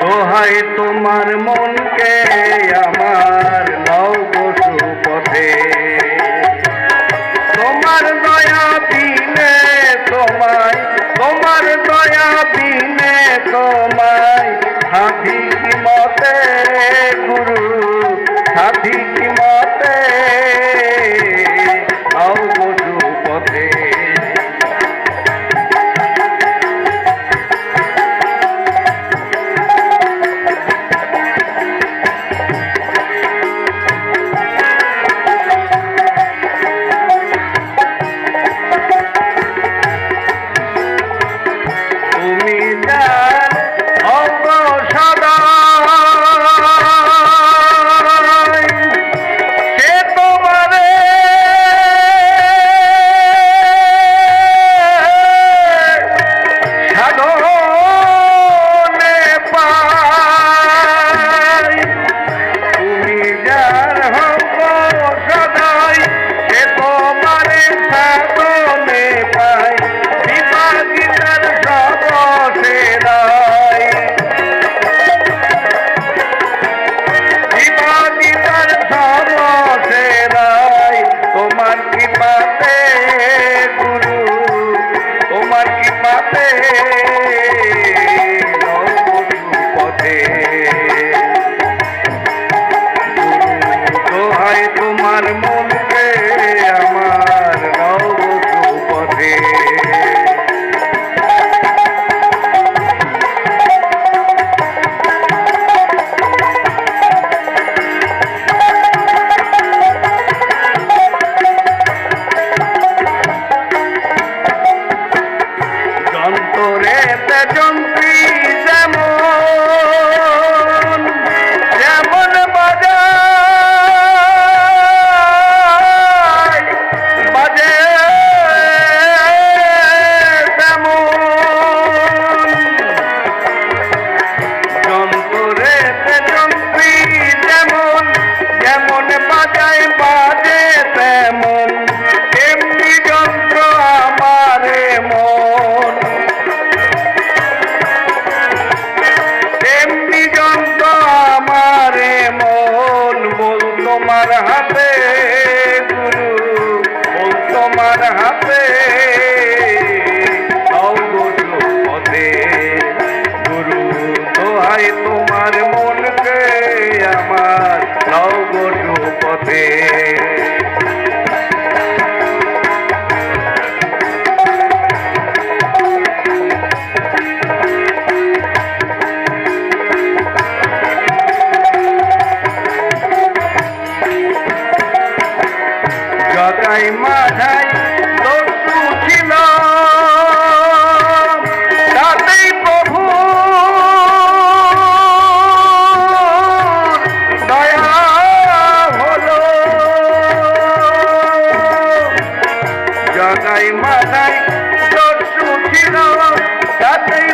দোহাই তোমার মনকে আমার লও পশু পথে তোমার দয়া দিনে তোমায়, তোমার দয়া দিনে তোমায় সাথী মতে গুরু কি করে জম্পি வாழ்க்கை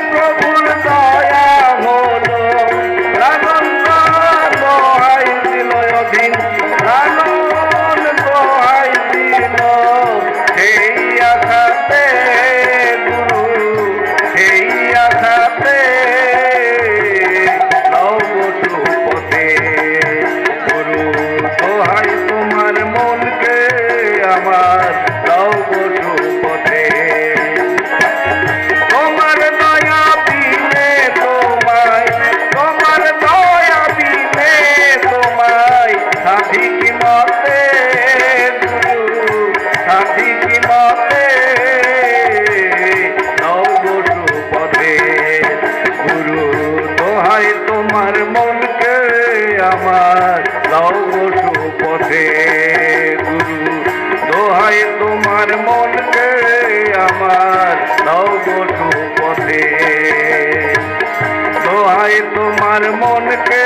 হে গুরু দোহায় তোমার মনকে আমার দাও বটু পথে দোহায় তোমার মনকে